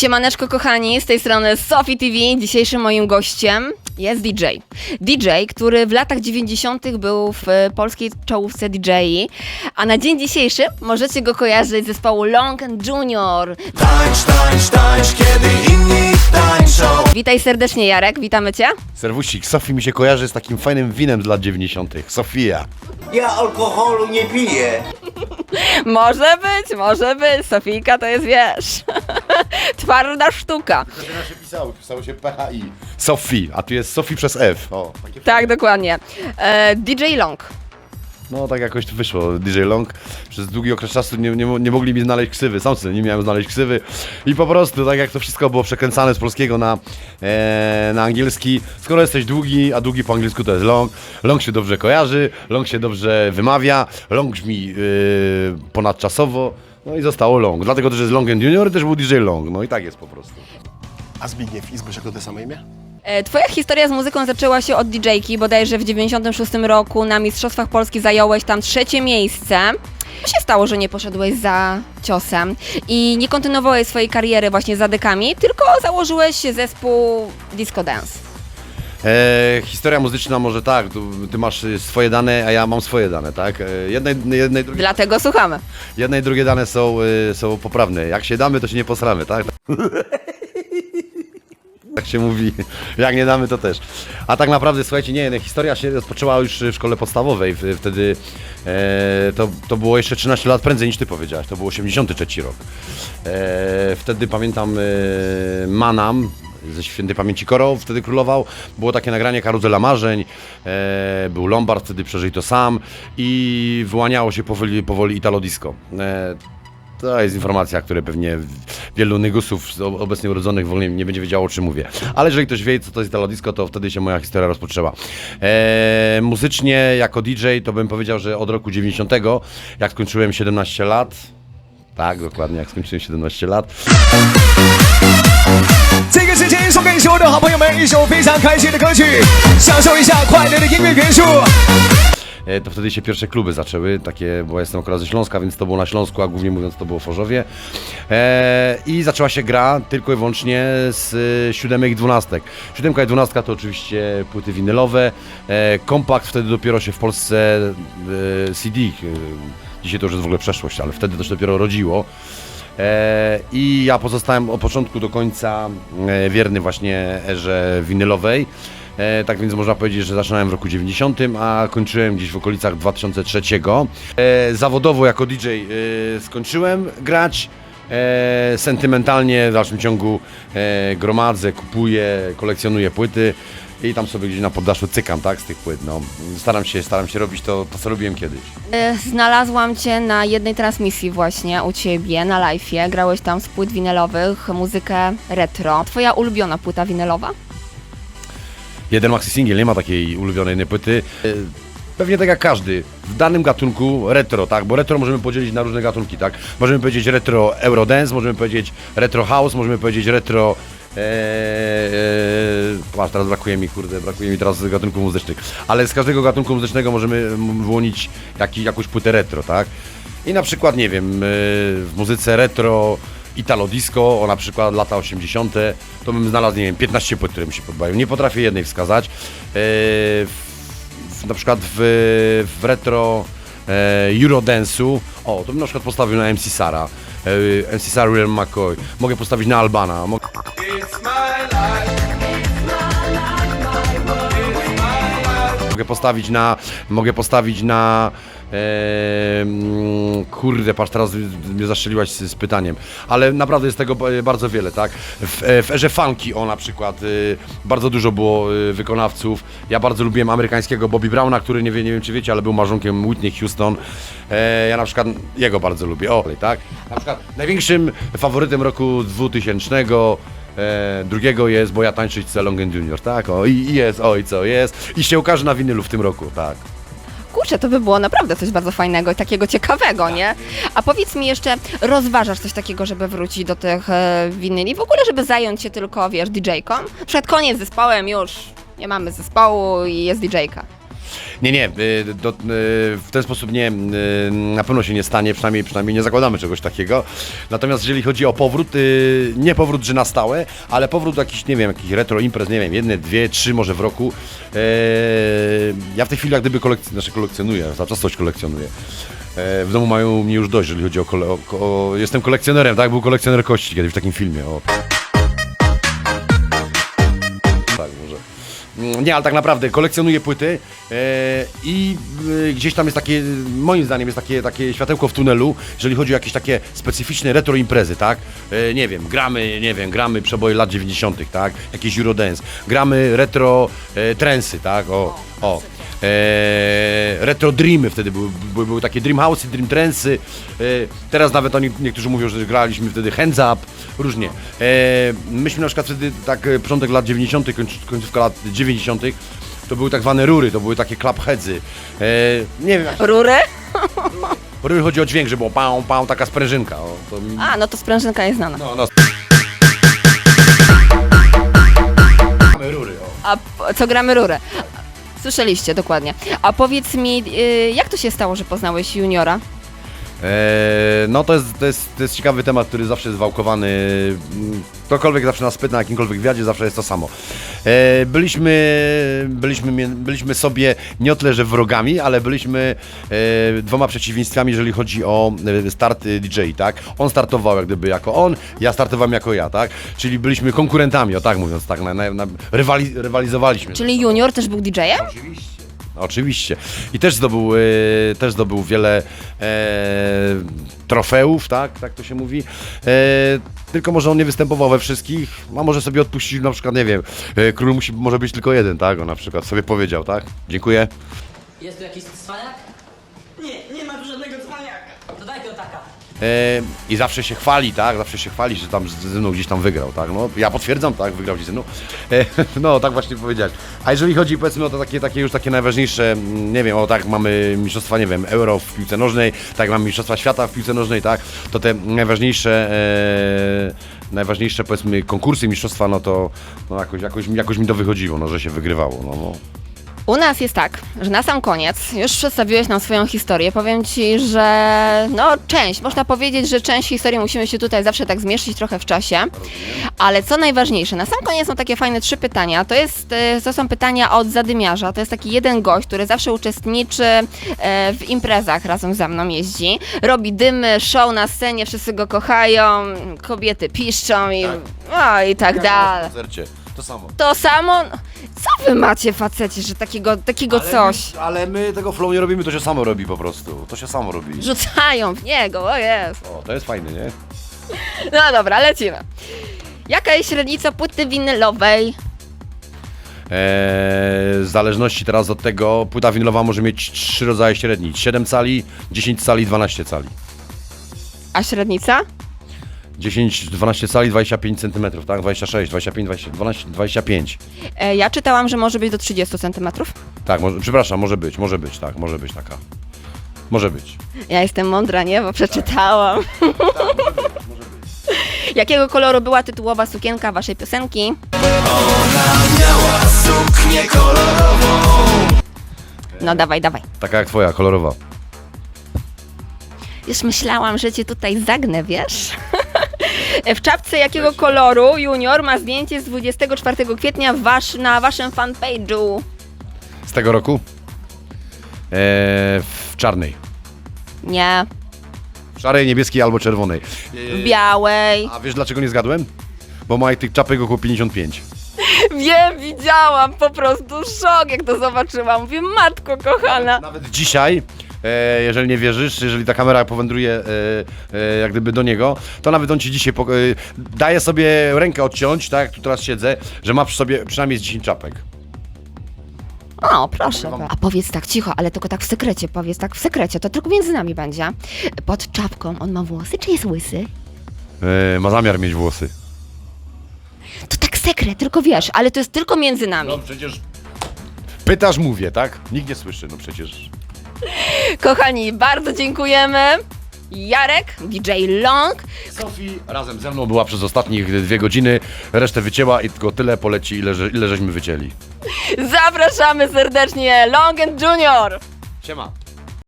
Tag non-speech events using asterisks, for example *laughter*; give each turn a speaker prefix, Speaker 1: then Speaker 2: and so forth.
Speaker 1: Siemaneczko kochani, z tej strony Sophie TV. Dzisiejszym moim gościem jest DJ. DJ, który w latach 90. był w e, polskiej czołówce DJ, a na dzień dzisiejszy możecie go kojarzyć z zespołu Long Junior.
Speaker 2: Tańcz, tańcz, tańcz, kiedy inni tańczą
Speaker 1: Witaj serdecznie Jarek, witamy Cię.
Speaker 3: Serwusik, Sofii mi się kojarzy z takim fajnym winem z lat 90. Sofia.
Speaker 4: Ja alkoholu nie piję. *laughs*
Speaker 1: Może być, może być, Sofijka to jest, wiesz, *laughs* twarda sztuka.
Speaker 3: To się pisało, pisało się PHI. Sofii, a tu jest Sofii przez F. O, takie
Speaker 1: Tak, dokładnie. E, DJ Long.
Speaker 3: No tak jakoś to wyszło. DJ Long przez długi okres czasu nie, nie, nie mogli mi znaleźć ksywy. Sam sobie nie miałem znaleźć ksywy. I po prostu tak jak to wszystko było przekręcane z polskiego na, e, na angielski. Skoro jesteś długi, a długi po angielsku to jest long. Long się dobrze kojarzy, long się dobrze wymawia, long brzmi e, ponadczasowo. No i zostało long. Dlatego też jest Long and Junior, też był DJ Long. No i tak jest po prostu.
Speaker 5: A Zbigniew i Zbyszek jako te same imię?
Speaker 1: E, Twoja historia z muzyką zaczęła się od DJ-ki, bodajże w 96 roku na Mistrzostwach Polski zająłeś tam trzecie miejsce. Co się stało, że nie poszedłeś za ciosem i nie kontynuowałeś swojej kariery właśnie za dekami, tylko założyłeś zespół Disco Dance?
Speaker 3: E, historia muzyczna może tak, tu, ty masz y, swoje dane, a ja mam swoje dane, tak? E, jedne, jedne, i drugie,
Speaker 1: Dlatego słuchamy.
Speaker 3: jedne i drugie dane są, y, są poprawne. Jak się damy, to się nie posramy, tak? *laughs* Tak się mówi, *laughs* jak nie damy, to też. A tak naprawdę, słuchajcie, nie, no, historia się rozpoczęła już w szkole podstawowej. Wtedy e, to, to było jeszcze 13 lat prędzej niż ty powiedziałaś, to był 83 rok. E, wtedy pamiętam e, Manam, ze świętej pamięci Koro wtedy królował. Było takie nagranie Karuzela Marzeń, e, był Lombard, wtedy przeżyj to sam i wyłaniało się powoli, powoli Italo Disco. E, to jest informacja, która pewnie wielu nygusów z- obecnie urodzonych w ogóle nie będzie wiedziało, o czym mówię. Ale jeżeli ktoś wie, co to jest Italo Disco, to wtedy się moja historia rozpoczęła. E, muzycznie, jako DJ, to bym powiedział, że od roku 90, jak skończyłem 17 lat, tak, dokładnie, jak skończyłem 17 lat,
Speaker 6: 这个时间送给所有的好朋友们一首非常开心的歌曲，享受一下快乐的音乐元素。
Speaker 3: E, to wtedy się pierwsze kluby zaczęły, takie, bo ja jestem akurat ze Śląska, więc to było na Śląsku, a głównie mówiąc to było w Chorzowie. E, I zaczęła się gra tylko i wyłącznie z e, siódemek i dwunastek. Siódemka i dwunastka to oczywiście płyty winylowe. Kompakt wtedy dopiero się w Polsce CD, dzisiaj to już jest w ogóle przeszłość, ale wtedy to się dopiero rodziło. I ja pozostałem od początku do końca wierny właśnie erze winylowej. E, tak więc można powiedzieć, że zaczynałem w roku 90, a kończyłem gdzieś w okolicach 2003. E, zawodowo jako DJ e, skończyłem grać. E, sentymentalnie w dalszym ciągu e, gromadzę, kupuję, kolekcjonuję płyty i tam sobie gdzieś na poddaszu cykam, tak, z tych płyt. No. Staram się, staram się robić to, to, co robiłem kiedyś.
Speaker 1: E, Znalazłam Cię na jednej transmisji właśnie u Ciebie, na live'ie. Grałeś tam z płyt winylowych, muzykę retro. Twoja ulubiona płyta winylowa?
Speaker 3: Jeden maxi single, nie ma takiej ulubionej jednej płyty. E, Pewnie tak jak każdy, w danym gatunku retro, tak? Bo retro możemy podzielić na różne gatunki, tak? Możemy powiedzieć retro Eurodance, możemy powiedzieć retro house, możemy powiedzieć retro... Eee, eee, teraz brakuje mi, kurde, brakuje mi teraz gatunków muzycznych. Ale z każdego gatunku muzycznego możemy wyłonić jaki, jakąś płytę retro, tak? I na przykład, nie wiem, yy, w muzyce retro Italo Disco, o na przykład lata 80., to bym znalazł, nie wiem, 15 płyt, które mi się podobają. Nie potrafię jednej wskazać. Yy, w, na przykład w, w retro e, Eurodance'u, o, to bym na przykład postawił na MC Sara. E, MC Sara Real McCoy. Mogę postawić na Albana. Mo- Mogę postawić na. Mogę postawić na. E, mm, kurde, patrz, teraz mnie zastrzeliłaś z, z pytaniem. Ale naprawdę jest tego ba- bardzo wiele, tak? W, e, w erze funky, o na przykład, y, bardzo dużo było y, wykonawców. Ja bardzo lubiłem amerykańskiego Bobby Browna, który nie, wie, nie wiem czy wiecie, ale był małżonkiem Whitney Houston. E, ja na przykład jego bardzo lubię. O, tak? Na przykład największym faworytem roku 2000 E, drugiego jest, bo ja tańczyć chcę Long and Junior, tak? O, i, i jest, oj co, jest. I się ukaże na winylu w tym roku, tak.
Speaker 1: Kurczę, to by było naprawdę coś bardzo fajnego i takiego ciekawego, nie? A powiedz mi jeszcze, rozważasz coś takiego, żeby wrócić do tych e, winyli? W ogóle, żeby zająć się tylko, wiesz, DJ-ką? Przed koniec zespołem już nie mamy zespołu i jest DJ-ka.
Speaker 3: Nie, nie, y, do, y, w ten sposób nie, y, na pewno się nie stanie, przynajmniej, przynajmniej nie zakładamy czegoś takiego. Natomiast jeżeli chodzi o powrót, nie powrót, że na stałe, ale powrót do jakichś, nie wiem, jakichś retro imprez, nie wiem, jedne, dwie, trzy może w roku. Y, Ja w tej chwili jak gdyby kolekc- znaczy kolekcjonuję, cały czas coś kolekcjonuję. E, W domu mają mnie już dość, jeżeli chodzi o, kole- o, o... Jestem kolekcjonerem, tak? Był kolekcjoner kości kiedyś w takim filmie. O. Nie, ale tak naprawdę kolekcjonuję płyty e, i e, gdzieś tam jest takie, moim zdaniem jest takie, takie światełko w tunelu, jeżeli chodzi o jakieś takie specyficzne retro imprezy, tak? E, nie wiem, gramy, nie wiem, gramy przeboje lat 90., tak? Jakieś Eurodance, gramy retro e, trensy, tak? O, o. E, retro Dreamy wtedy były, były, były takie Dream House'y, Dream Transy. E, teraz nawet oni, niektórzy mówią, że graliśmy wtedy Hands Up, różnie. E, myśmy na przykład wtedy, tak e, początek lat 90., końc, końcówka lat 90., to były tak zwane rury, to były takie clubheadsy. E, nie wiem, jak
Speaker 1: Rury? *laughs*
Speaker 3: rury chodzi o dźwięk, że było pał, pał, taka sprężynka. O, to,
Speaker 1: A, no to sprężynka jest znana.
Speaker 3: no, no. Mamy rury, o.
Speaker 1: A p- co gramy rurę? Słyszeliście, dokładnie. A powiedz mi, y, jak to się stało, że poznałeś juniora?
Speaker 3: Eee, no to jest, to, jest, to jest ciekawy temat, który zawsze jest wałkowany. Ktokolwiek zawsze nas pyta na jakimkolwiek wywiadzie, zawsze jest to samo. Eee, byliśmy, byliśmy, byliśmy sobie nie o tyle, że wrogami, ale byliśmy e, dwoma przeciwieństwami, jeżeli chodzi o e, start e, DJ, tak? On startował jak gdyby jako on, ja startowałem jako ja, tak? Czyli byliśmy konkurentami, o tak mówiąc, tak? Na, na, na, rywali, rywalizowaliśmy.
Speaker 1: Czyli junior też był DJ-em?
Speaker 3: Oczywiście. Oczywiście. I też zdobył, e, też zdobył wiele e, trofeów, tak? Tak to się mówi. E, tylko może on nie występował we wszystkich, a może sobie odpuścić na przykład, nie wiem, e, król musi, może być tylko jeden, tak? On na przykład sobie powiedział, tak? Dziękuję.
Speaker 7: Jest tu jakiś cwaniak? Nie, nie ma tu żadnego cwaniaka. To daj piątaka.
Speaker 3: E, I zawsze się chwali, tak? Zawsze się chwali, że tam ze mną gdzieś tam wygrał, tak? No, ja potwierdzam, tak? Wygrał gdzieś ze mną. *laughs* No, tak właśnie powiedziałeś. A jeżeli chodzi, powiedzmy, o to takie, takie już takie najważniejsze, mm, nie wiem, o tak, mamy mistrzostwa, nie wiem, euro w piłce nożnej, tak, mamy mistrzostwa świata w piłce nożnej, tak? To te najważniejsze, e, najważniejsze, powiedzmy, konkursy, mistrzostwa, no to no, jakoś, jakoś, jakoś mi to wychodziło, no, że się wygrywało, no. no.
Speaker 1: U nas jest tak, że na sam koniec już przedstawiłeś nam swoją historię. Powiem ci, że no część, można powiedzieć, że część historii musimy się tutaj zawsze tak zmieścić trochę w czasie. Ale co najważniejsze, na sam koniec są takie fajne trzy pytania. To, jest, e, to są pytania od zadymiarza. To jest taki jeden gość, który zawsze uczestniczy e, w imprezach razem ze mną jeździ. Robi dymy, show na scenie, wszyscy go kochają, kobiety piszczą i, no, i tak dalej.
Speaker 3: To samo.
Speaker 1: To samo. Co wy macie faceci, że takiego, takiego coś?
Speaker 3: Ale my tego flow nie robimy, to się samo robi po prostu. To się samo robi.
Speaker 1: Rzucają w niego, o jest.
Speaker 3: O, to jest fajne, nie?
Speaker 1: No dobra, lecimy. Jaka jest średnica płyty winylowej?
Speaker 3: Eee, w zależności teraz od tego, płyta winylowa może mieć trzy rodzaje średnic. 7 cali, 10 cali, 12 cali.
Speaker 1: A średnica?
Speaker 3: 10, 12 cali, 25 cm, tak? 26, 25, 20, 12, 25.
Speaker 1: E, ja czytałam, że może być do 30 cm.
Speaker 3: Tak, może, przepraszam, może być, może być, tak, może być taka. Może być.
Speaker 1: Ja jestem mądra, nie? Bo przeczytałam. Jakiego koloru była tytułowa sukienka waszej piosenki?
Speaker 2: Suknię kolorową
Speaker 1: No dawaj, dawaj.
Speaker 3: Taka jak twoja, kolorowa.
Speaker 1: Już myślałam, że cię tutaj zagnę, wiesz? W czapce jakiego koloru Junior ma zdjęcie z 24 kwietnia wasz, na waszym fanpage'u?
Speaker 3: Z tego roku? Eee, w czarnej.
Speaker 1: Nie,
Speaker 3: W szarej, niebieskiej albo czerwonej.
Speaker 1: w białej.
Speaker 3: A wiesz dlaczego nie zgadłem? Bo ma tych czapek około 55.
Speaker 1: Wiem, widziałam, po prostu szok, jak to zobaczyłam. Mówię, matko kochana.
Speaker 3: Nawet dzisiaj, e, jeżeli nie wierzysz, jeżeli ta kamera powędruje e, e, jak gdyby do niego, to nawet on ci dzisiaj pok- e, daje sobie rękę odciąć, tak jak tu teraz siedzę, że ma przy sobie przynajmniej z 10 czapek.
Speaker 1: O, proszę. A powiedz tak cicho, ale tylko tak w sekrecie, powiedz tak w sekrecie, to tylko między nami będzie. Pod czapką on ma włosy, czy jest łysy?
Speaker 3: E, ma zamiar mieć włosy.
Speaker 1: To tak sekret, tylko wiesz, ale to jest tylko między nami.
Speaker 3: No przecież... Pytasz, mówię, tak? Nikt nie słyszy, no przecież.
Speaker 1: Kochani, bardzo dziękujemy. Jarek, DJ Long.
Speaker 3: Sofii razem ze mną była przez ostatnich dwie godziny, resztę wycięła i tylko tyle poleci, ile, ile żeśmy wycięli.
Speaker 1: Zapraszamy serdecznie Long and Junior.
Speaker 3: Siema.